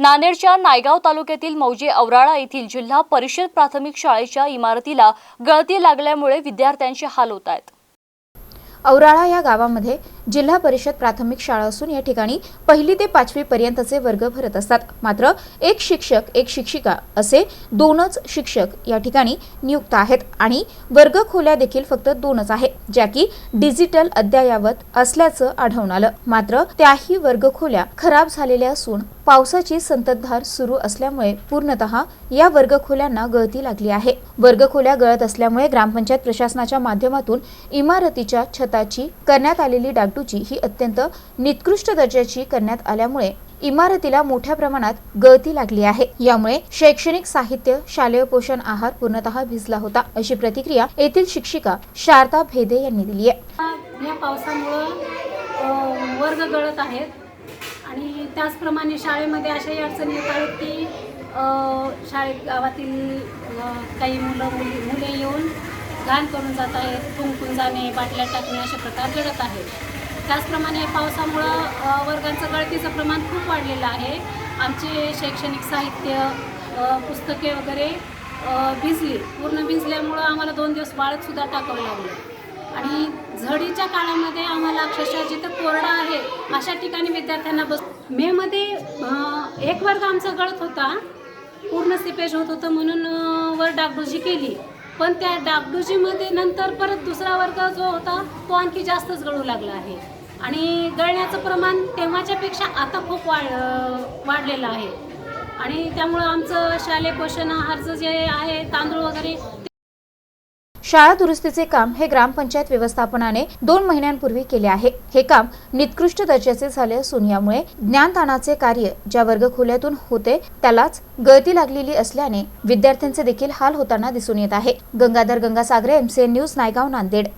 नांदेडच्या नायगाव तालुक्यातील मौजे औराळा येथील जिल्हा परिषद प्राथमिक शाळेच्या इमारतीला गळती लागल्यामुळे विद्यार्थ्यांचे हाल होत आहेत. औराळा या गावामध्ये जिल्हा परिषद प्राथमिक शाळा असून या ठिकाणी पहिली ते पाचवी पर्यंतचे वर्ग भरत असतात. मात्र एक शिक्षक एक शिक्षिका असे दोनच शिक्षक या ठिकाणी नियुक्त आहेत आणि वर्ग खोल्या देखील फक्त दोनच आहे ज्या की डिजिटल अद्ययावत असल्याचं आढळून आलं. मात्र त्याही वर्ग खोल्या खराब झालेल्या असून पावसाची संततधार सुरू असल्यामुळे पूर्णतः या वर्गखोल्यांना गळती लागली आहे. वर्गखोल्या गळत असल्यामुळे ग्रामपंचायत प्रशासनाच्या माध्यमातून इमारतीच्या छताची करण्यात आलेली डागडुजी ही अत्यंत निकृष्ट दर्जाची करण्यात आल्यामुळे इमारतीला मोठ्या प्रमाणात गळती लागली आहे. यामुळे शैक्षणिक साहित्य शालेय पोषण आहार पूर्णतः भिजला होता अशी प्रतिक्रिया येथील शिक्षिका शारदा भेदे यांनी दिली आहे. या पावसामुळं वर्ग गळत आहेत आणि त्याचप्रमाणे शाळेमध्ये अशाही अडचणी येत आहेत की शाळेत गावातील काही मुलं मुली मुले येऊन घाण करून जात आहेत थुंकून जाणे बाटल्या टाकणे असे प्रकार घडत आहेत. त्याचप्रमाणे पावसामुळं वर्गांचं गळतीचं प्रमाण खूप वाढलेलं आहे. आमचे शैक्षणिक साहित्य पुस्तके वगैरे भिजली. पूर्ण भिजल्यामुळं आम्हाला दोन दिवस वाळतसुद्धा टाकावं लागलं. आणि झडीच्या काळामध्ये आम्हाला अक्षरशः जिथं कोरडा आहे अशा ठिकाणी विद्यार्थ्यांना बस मेमध्ये एक वर्ग आमचा गळत होता. पूर्ण सिपेज होत होतं म्हणून वर डागडुजी केली. पण त्या डागडुजीमध्ये नंतर परत दुसरा वर्ग जो होता तो आणखी जास्तच गळू लागला आहे. आणि गळण्याचं प्रमाण तेव्हाच्यापेक्षा आता खूप वाढ वाढलेलं आहे. आणि त्यामुळं आमचं शालेय पोषण आहारचं जे आहे तांदूळ वगैरे शाळा दुरुस्तीचे काम हे ग्रामपंचायत व्यवस्थापनाने दोन महिन्यांपूर्वी केले आहे. हे काम निकृष्ट दर्जाचे झाले असून यामुळे ज्ञानदानाचे कार्य ज्या वर्गखोल्यातून होते त्यालाच गळती लागलेली असल्याने विद्यार्थ्यांचे देखील हाल होताना दिसून येत आहे. Gangadhar Gangasagare MCN news Naigaon Nanded.